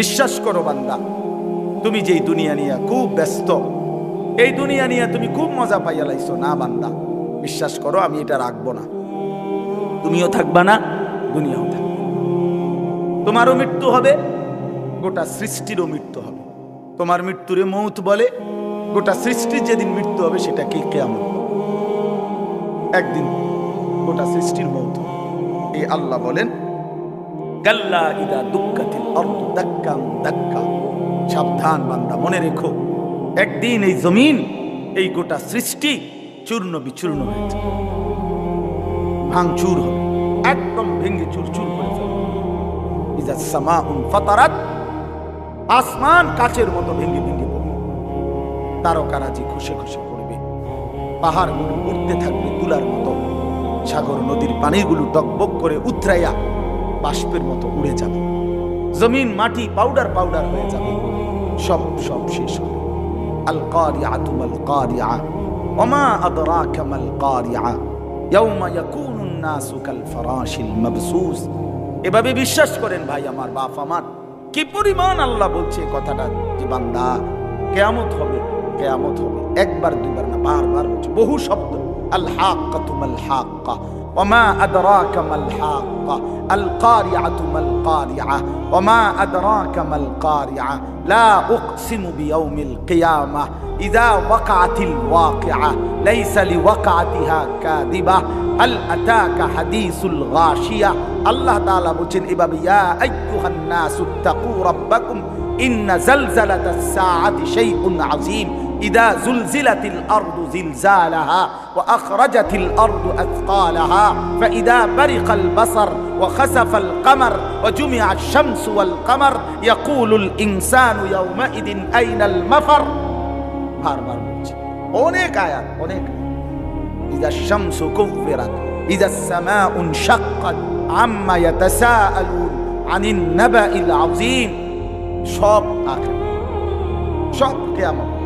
বিশ্বাস করো বান্দা, তুমি যেই দুনিয়া নিয়ে খুব ব্যস্ত, এই দুনিয়া নিয়ে তুমি খুব মজা পাইয়া লাইছো, না বান্দা, বিশ্বাস করো আমি এটা রাখব না। তুমিও থাকবা না, দুনিয়াও থাকবে। তোমারও মৃত্যু হবে, গোটা সৃষ্টিরও মৃত্যু হবে। তোমার মৃত্যুরে মৌত বলে, গোটা সৃষ্টির যেদিন মৃত্যু হবে সেটা কি কেমন একদিন গোটা সৃষ্টির মৌত। এই আল্লাহ বলেন কাল্লা ইদা দুঃখাতিল অর্থ দাক্কাম দাক্কা সাবধান বান্দা, মনে রেখো, একদিন এই জমিন, এই গোটা সৃষ্টি চূর্ণ বিচূর্ণ হয়ে যাবে। ভাঙচুর হবে, একদম ভেঙে চুরচুর করে যাবে। ইজা সামাউন ফাতারাত, আসমান কাচের মতো ভেঙে ভেঙে পড়বে। তারকারাজি খুশে খুশে পড়বে। পাহাড়গুলো উঠতে থাকবে তুলার মতো। সাগর, নদীর পানিগুলো টকবক করে উতরাইয়া বাষ্পের মতো উড়ে যাবে। জমিন, মাটি পাউডার পাউডার হয়ে যাবে। সব সব শেষ হবে। আল কারিআতু মাল কারিআ ওমা আদরাকা মাল কারিআ ইয়াউমা ইয়াকুনুন নাসু কাল ফারাশিল মাবসুস। এভাবে বিশ্বাস করেন, ভাই, আমার বাপ আমার। কি পরিমাণ আল্লাহ বলছে কথাটা যে বান্দা কেয়ামত হবে কেয়ামত হবে। একবার, দুইবার না, বারবার বলছে। বহু শব্দ। আল হাক্কাতু মাল হাক্কা وما أدراك ما الحاقة؟ القارعة ما القارعة؟ وما أدراك ما القارعة؟ لا أقسم بيوم القيامة إذا وقعت الواقعة ليس لوقعتها كاذبة. هل أتاك حديث الغاشية؟ الله تعالى بوچن إباب يا أيها الناس اتقوا ربكم إن زلزلة الساعة شيء عظيم. إذا زلزلت الأرض زلزالها وأخرجت الأرض أثقالها فإذا برق البصر وخسف القمر وجمع الشمس والقمر يقول الإنسان يومئذ أين المفر বারবার বলছি অনেক আয়াত অনেক إذا الشمس كفرت إذا السماء انشقت عما يتساءلون عن النبأ العظيم সব আখের সব কেয়ামত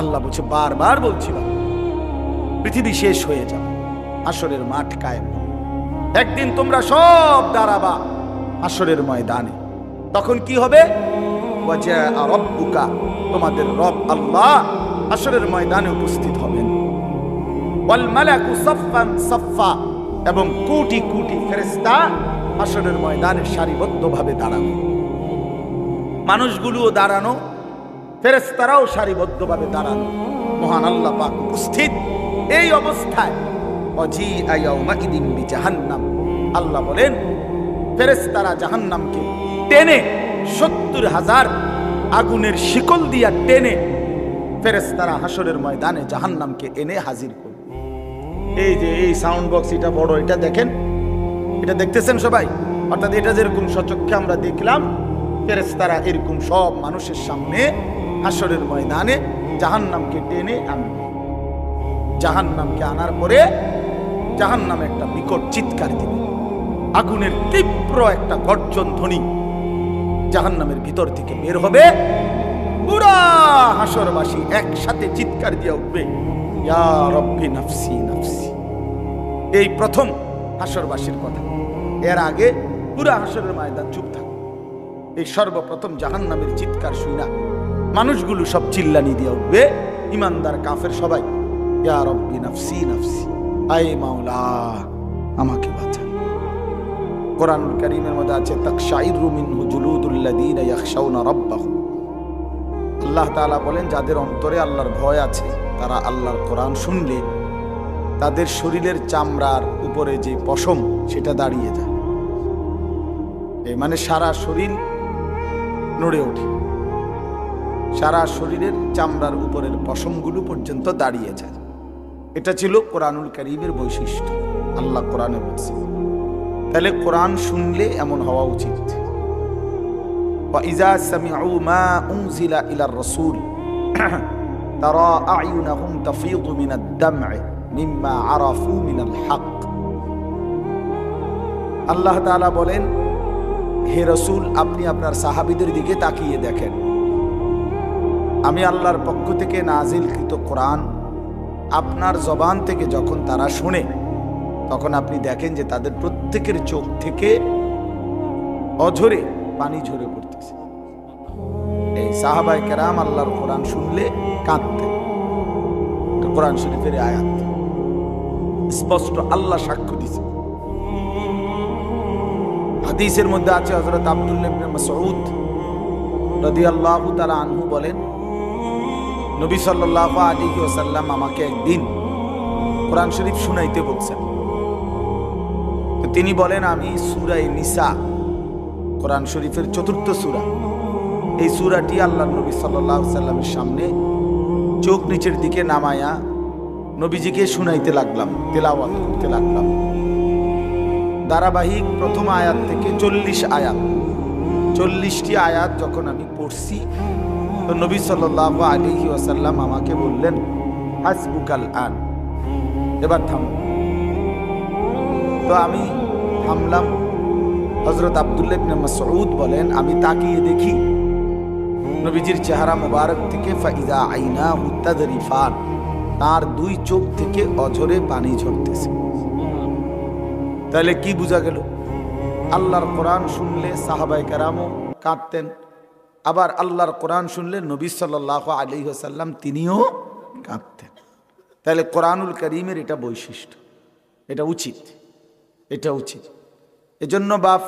আল্লাহ বলছে, বারবার বলছি পৃথিবী শেষ হয়ে যাবে আসরের মাঠ কায়েম একদিন তোমরা সব দাঁড়াবা আসরের ময়দানে। তখন কি হবে? তোমাদের রব আল্লাহ আসরের ময়দানে উপস্থিত হবেন। এবং কোটি কোটি ফেরেস্তা আসরের ময়দানে সারিবদ্ধভাবে দাঁড়াবে। মানুষগুলোও দাঁড়ানো ফেরেস্তারাও সারিবদ্ধভাবে দাঁড়ানো। মহান আল্লাহ পাক উপস্থিত। এই অবস্থায় অজি জাহান্নাম আল্লাহ বলেন ফেরেস্তারা জাহান্নামকে টেনে সত্তর হাজার আগুনের শিকল দিয়া টেনে ফেরেস্তারা হাসরের ময়দানে জাহান্নামকে এনে হাজির করবে এই যে এই সাউন্ড বক্স, এটা বড়, এটা দেখেন? এটা দেখতেছেন সবাই? অর্থাৎ এটা যেরকম সচক্ষে আমরা দেখলাম ফেরেস্তারা এরকম সব মানুষের সামনে আসরের ময়দানে জাহান্নামকে টেনে আনবে। জাহান্নামকে আনার পরে জাহান্নাম একটা বিকট চিৎকার দিবে। আগুনের তীব্র একটা গর্জন ধ্বনি জাহান্নামের ভিতর থেকে বের হবে। পুরা হাসরবাসী একসাথে চিৎকার দিয়ে উঠবে রব্বি নাফসি নাফসি। এই প্রথম হাসরবাসীর কথা। এর আগে পুরা হাসরের ময়দান চুপ থাকে। এই সর্বপ্রথম জাহান্নামের চিৎকার শুই না। মানুষগুলো সব চিল্লানি দিয়ে উঠবে। ইমানদার কাফের সবাই, ইয়া রব্বি নাফসি নাফসি, আয় মাওলা, আমাকে বাঁচা কোরআনুল কারীমের মধ্যে আছে, তাকশাইরু মিনহু জুলুদুল্লাযীনা ইয়াখশাউনা রাব্বাহুম। আল্লাহ তাআলা বলেন, যাদের অন্তরে আল্লাহর ভয় আছে, তারা আল্লাহর কোরআন শুনলে তাদের শরীরের চামড়ার উপরে যে পশম, সেটা দাঁড়িয়ে যায়। মানে সারা শরীর নড়ে ওঠে। সারা শরীরের চামড়ার উপরের পশমগুলো পর্যন্ত দাঁড়িয়ে যায় এটা ছিল কোরআনুল করিমের বৈশিষ্ট্য। আল্লাহ কোরআনে বলছে তাহলে কোরআন শুনলে এমন হওয়া উচিত। ইলা আল্লাহ বলেন, হে রসুল, আপনি আপনার সাহাবিদের দিকে তাকিয়ে দেখেন। আমি আল্লাহর পক্ষ থেকে নাজিলকৃত কোরআন আপনার জবান থেকে যখন তারা শুনে, তখন আপনি দেখেন যে তাদের প্রত্যেকের চোখ থেকে অঝরে পানি ঝরে পড়তেছে। এই সাহাবাই কেরাম আল্লাহর কোরআন শুনলে কাঁদতেন। এটা কোরআন শরীফের আয়াত। স্পষ্ট আল্লাহ সাক্ষ্য দিছে। হাদিসের মধ্যে আছে হযরত আব্দুল্লাহ ইবনে মাসউদ রাদিয়াল্লাহু তারা আনহু বলেন নবী সাল্লাল্লাহু আলাইহি ওয়াসাল্লাম আমাকে একদিন কোরআন শরীফ শুনাইতে বলছেন। তো তিনি বলেন, আমি সূরা নিসা, কোরআন শরীফের চতুর্থ সূরা। এই সুরাটি আল্লাহ নবী আলাইহি সাল্লামের সামনে চোখ নিচের দিকে নামায়া নবীজিকে শুনাইতে লাগলাম, তেলাওয়াত করতে লাগলাম। ধারাবাহিক প্রথম আয়াত থেকে চল্লিশ আয়াত, চল্লিশটি আয়াত যখন আমি পড়ছি তো নবী সাল্লাহ আলিহি ওয়াসাল্লাম আমাকে বললেন, হাসবুকাল আন। এবার থাম। তো আমি থামলাম। হজরত আবদুল্লাহ মাসউদ বলেন, আমি তাকিয়ে দেখি নবীজির চেহারা মোবারক থেকে ফাইদা আইনা হুত্তাদরিফান তার দুই চোখ থেকে অঝরে পানি ঝরতেছে। তাহলে কি বোঝা গেল? আল্লাহর কোরআন শুনলে সাহাবাই কারামও কাঁদতেন আবার আল্লাহর কোরআন শুনলে নবী সাল্লাহ আলী সাল্লাম তিনিও কাঁদতেন। তাহলে কোরআনুল করিমের এটা বৈশিষ্ট্য, এটা উচিত এটা উচিত। এজন্য বাপ,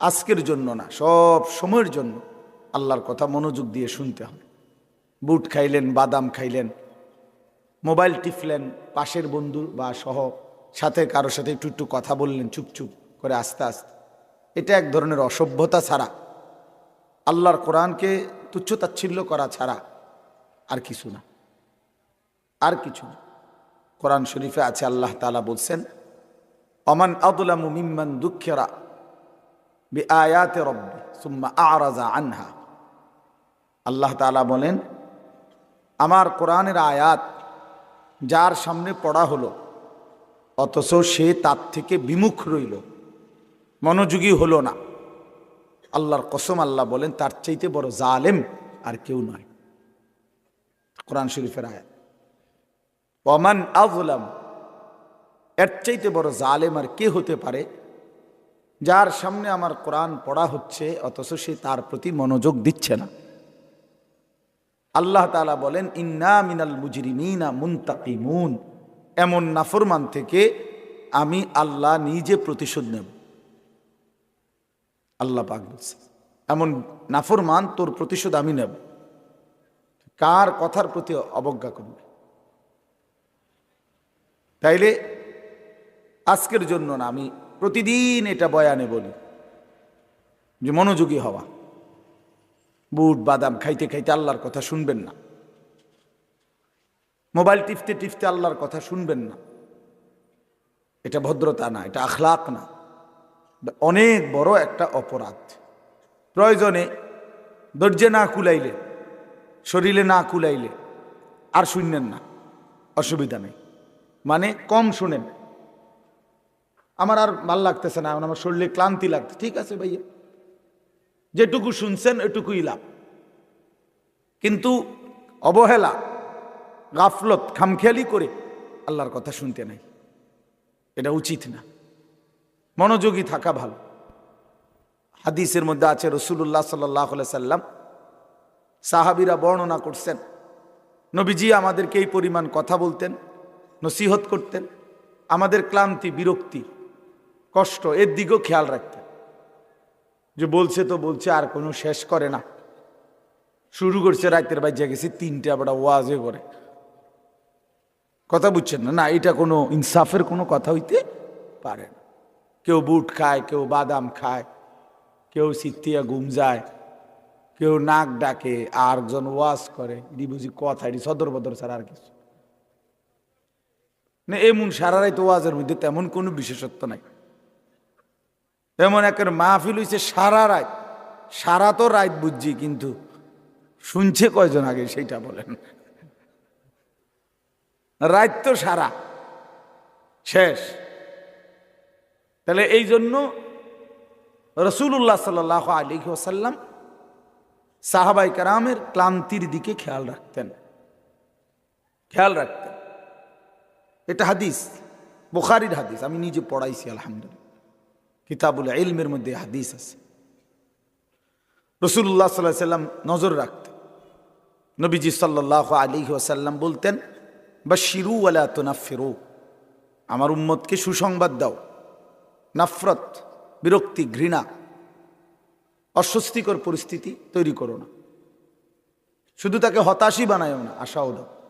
আজকের জন্য না, সব সময়ের জন্য আল্লাহর কথা মনোযোগ দিয়ে শুনতে হবে। বুট খাইলেন, বাদাম খাইলেন, মোবাইল টিপলেন, পাশের বন্ধু বা সহ সাথে কারও সাথে একটু একটু কথা বললেন চুপ চুপ করে আস্তে আস্তে। এটা এক ধরনের অসভ্যতা ছাড়া আল্লাহর কোরআনকে তুচ্ছতাচ্ছিল্য করা ছাড়া আর কিছু না। আর কিছু না। কোরআন শরীফে আছে, আল্লাহ তালা বলছেন অমান আদুলামু মিম্মান দুঃখেরা বি আয়াতে রব্বি সুম্মা আরাজা আনহা। আল্লাহ তালা বলেন, আমার কোরআনের আয়াত যার সামনে পড়া হলো, অথচ সে তার থেকে বিমুখ রইল, মনোযোগী হলো না। আল্লাহর কসম আল্লাহ বলেন, তার চাইতে বড় জালেম আর কেউ নয়। কোরআন শরীফের আয়াত। ওমান আজলাম এর চাইতে বড় জালেম আর কে হতে পারে? যার সামনে আমার কোরআন পড়া হচ্ছে, অথচ সে তার প্রতি মনোযোগ দিচ্ছে না। আল্লাহ তালা বলেন, ইন্না মিনাল মুজরিমিনা মুন্তাকিমুন। এমন নাফরমান থেকে আমি আল্লাহ নিজে প্রতিশোধ নেব। আল্লাহ পাক বলছে, এমন নাফরমান তোর প্রতিশোধ আমি নেব। কার কথার প্রতি অবজ্ঞা করবে? তাইলে আজকের জন্য না, আমি প্রতিদিন এটা বয়ানে বলি যে মনোযোগী হওয়া। বুট, বাদাম খাইতে খাইতে আল্লাহর কথা শুনবেন না। মোবাইল টিপতে টিপতে আল্লাহর কথা শুনবেন না। এটা ভদ্রতা না, এটা আখলাক না। অনেক বড় একটা অপরাধ। প্রয়োজনে দরজে না কুলাইলে, শরীরে না কুলাইলে আর শুনলেন না, অসুবিধা নেই। মানে কম শুনেন। আমার আর ভালো লাগতেছে না, আমার শরীরে ক্লান্তি লাগছে। ঠিক আছে ভাইয়া, যেটুকু শুনছেন এটুকুই লাভ। কিন্তু অবহেলা, গাফলত, খামখেয়ালি করে আল্লাহর কথা শুনতে নাই। এটা উচিত না। মনোযোগী থাকা ভালো। হাদিসের মধ্যে আছে রসুল্লাহ সাল্লাহ সাল্লাম সাহাবিরা বর্ণনা করছেন, নবীজি আমাদেরকে এই পরিমাণ কথা বলতেন, নসিহত করতেন, আমাদের ক্লান্তি, বিরক্তি, কষ্ট এর দিকেও খেয়াল রাখতেন। যে বলছে তো বলছে, আর কোনো শেষ করে না। শুরু করছে, রাতের বাজ্যা গেছি, তিনটে আবার ওয়াজে করে। কথা বুঝছেন না? না, এটা কোনো ইনসাফের কোনো কথা হইতে পারে না। কেউ বুট খায়, কেউ বাদাম খায়, কেউ সিত্তিয়া ঘুম যায়, কেউ নাক ডাকে আর একজন ওয়াজ করে এটি বুঝি কথা এটি সদর বদর ছাড়া আর কিছু। না, এমন সারারাই তো ওয়াজের মধ্যে তেমন কোনো বিশেষত্ব নাই। এমন একের মাহফিল হয়েছে সারা রাত। সারা তো রাত বুঝছি, কিন্তু শুনছে কয়জন আগে সেইটা বলেন। রাত তো সারা। শেষ। তাহলে এই জন্য রসুল্লাহ সাল আলী ওসাল্লাম সাহাবাই কারামের ক্লান্তির দিকে খেয়াল রাখতেন। খেয়াল রাখতেন। এটা হাদিস, বুখারির হাদিস, আমি নিজে পড়াইছি, আলহামদুলিল্লাহ। কিতাবুল ইলমের মধ্যে হাদিস আছে। রসুল্লাহ সাল্লাহ সাল্লাম নজর রাখতেন। নবীজি সাল্লাহ আলী ওসাল্লাম বলতেন বা শিরু আলা তোনাফেরু আমার উম্মতকে সুসংবাদ দাও। নাফরত, বিরক্তি, ঘৃণা, অস্বস্তিকর পরিস্থিতি তৈরি করো না। শুধু তাকে হতাশই বানায়ও না, আশাও দাও।